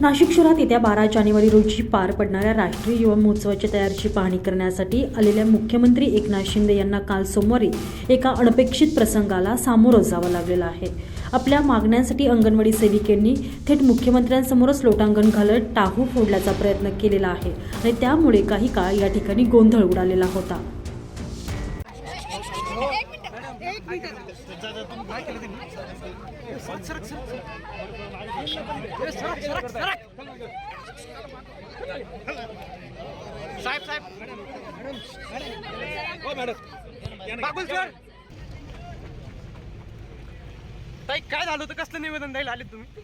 नाशिक शहरात येत्या बारा जानेवारी रोजी पार पडणाऱ्या राष्ट्रीय युवा महोत्सवाच्या तयारीची पाहणी करण्यासाठी आलेल्या मुख्यमंत्री एकनाथ शिंदे यांना काल सोमवारी एका अनपेक्षित प्रसंगाला सामोरं जावं लागलेलं आहे. आपल्या मागण्यांसाठी अंगणवाडी सेविकेंनी थेट मुख्यमंत्र्यांसमोरच लोटांगण घालत टाहू फोडल्याचा प्रयत्न केलेला आहे आणि त्यामुळे काही काळ या ठिकाणी गोंधळ उडालेला होता. साहेब साहेब हो मॅडम बागुल सर ताई काय झालं होतं कसलं निवेदन द्यायला आले तुम्ही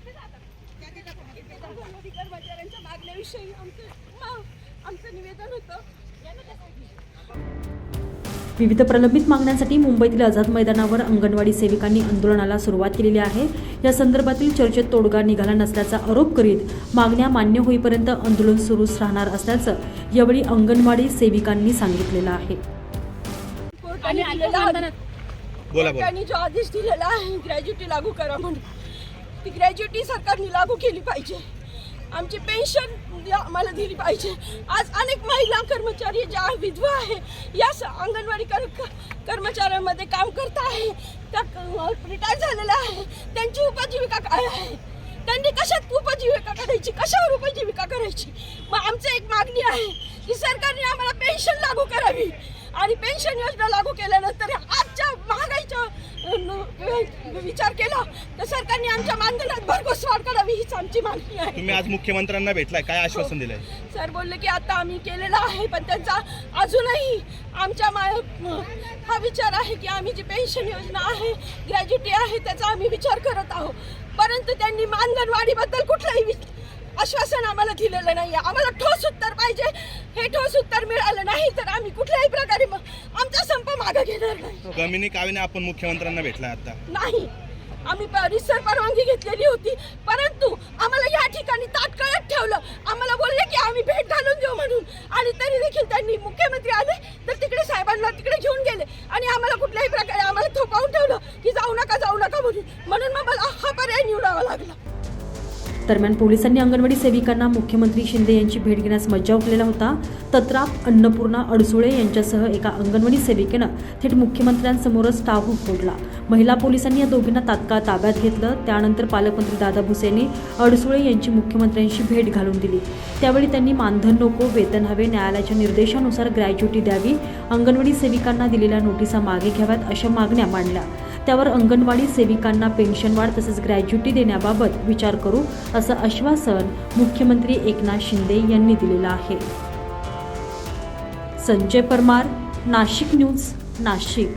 कर्मचाऱ्यांच्या मागण्याविषयी आमचं आमचं निवेदन होतं विविध प्रलंबित मागण्यांसाठी मुंबईतील आझाद मैदानावर अंगणवाडी सेविकांनी आंदोलनाला सुरुवात केलेली आहे. या संदर्भातील चर्चेत तोडगा निघाला नसल्याचा आरोप करीत मागण्या मान्य होईपर्यंत आंदोलन सुरूच राहणार असल्याचं यावेळी अंगणवाडी सेविकांनी सांगितलेलं आहे. जो आदेश दिलेला आहे ग्रॅज्युटी लागू करा म्हणून. ती ग्रॅज्युटी सरकारने लागू केली पाहिजे. आमची पेन्शन आम्हाला दिली पाहिजे. आज अनेक महिला कर्मचारी ज्या विधवा आहे या स- अंगणवाडी कर क- कर्मचाऱ्यांमध्ये काम करत आहे. त्या रिटायर झालेल्या आहे. त्यांची उपजीविका काय आहे? त्यांनी कशात उपजीविका करायची? कशावर उपजीविका करायची? मग आमचं एक मागणी आहे की सरकारने आम्हाला पेन्शन लागू करावी. आणि पेन्शन योजना लागू केल्यानंतर आजच्या महागाईचा विचार केला तर सरकारने आमच्या मानधनात भरघोस आमची मागणी आहे. तुम्ही आज मुख्यमंत्र्यांना भेटलाय काय आश्वासन दिलंय? सर बोलले की आता आम्ही केलेला आहे पण त्यांचा अजूनही आमच्या मा हा विचार आहे की आम्ही जी पेन्शन योजना आहे ग्रॅज्युटी आहे त्याचा आम्ही विचार करत आहोत. परंतु त्यांनी मानधन वाढीबद्दल कुठलंही आश्वासन आम्हाला दिलेलं नाही आम्हाला ठोस उत्तर पाहिजे. हे ठोस उत्तर मिळालं नाही तर आम्ही कुठल्याही प्रकारे आमचा संप मागे घेणार नाही. गमिनी कावेने आपण मुख्यमंत्र्यांना भेटलाय आता. नाही. आम्ही परिसर परवानगी घेतलेली होती. परंतु आम्हाला या ठिकाणी तात्काळात ठेवलं. आम्हाला बोलले की आम्ही भेट घालून देऊ म्हणून. आणि तरी देखील त्यांनी मुख्यमंत्री आले तर तिकडे साहेबांना तिकडे घेऊन गेले. आणि आम्हाला कुठल्याही प्रकारे आम्हाला थोपावून ठेवलं की जाऊ नका जाऊ नका म्हणून. म्हणून मग मला हा पर्याय निवडावा लागला. दरम्यान पोलिसांनी अंगणवाडी सेविकांना मुख्यमंत्री शिंदे यांची भेट घेण्यास मज्जा केलेला होता. तत्राप अन्नपूर्णा अडसुळे यांच्यासह एका अंगणवाडी सेविकेनं थेट मुख्यमंत्र्यांसमोरच टाहू फोडला. महिला पोलिसांनी या दोघींना तात्काळ ताब्यात घेतलं. त्यानंतर पालकमंत्री दादा भुसेंनी अडसुळे यांची मुख्यमंत्र्यांशी भेट घालून दिली. त्यावेळी त्यांनी मानधन नको वेतन हवे न्यायालयाच्या निर्देशानुसार ग्रॅज्युटी द्यावी अंगणवाडी सेविकांना दिलेल्या नोटिसा मागे घ्याव्यात अशा मागण्या मांडल्या. त्यावर अंगणवाडी सेविकांना पेन्शन वाढ तसेच ग्रॅज्युटी देण्याबाबत विचार करू असं आश्वासन मुख्यमंत्री एकनाथ शिंदे यांनी दिलेलं आहे. संजय परमार नाशिक न्यूज नाशिक.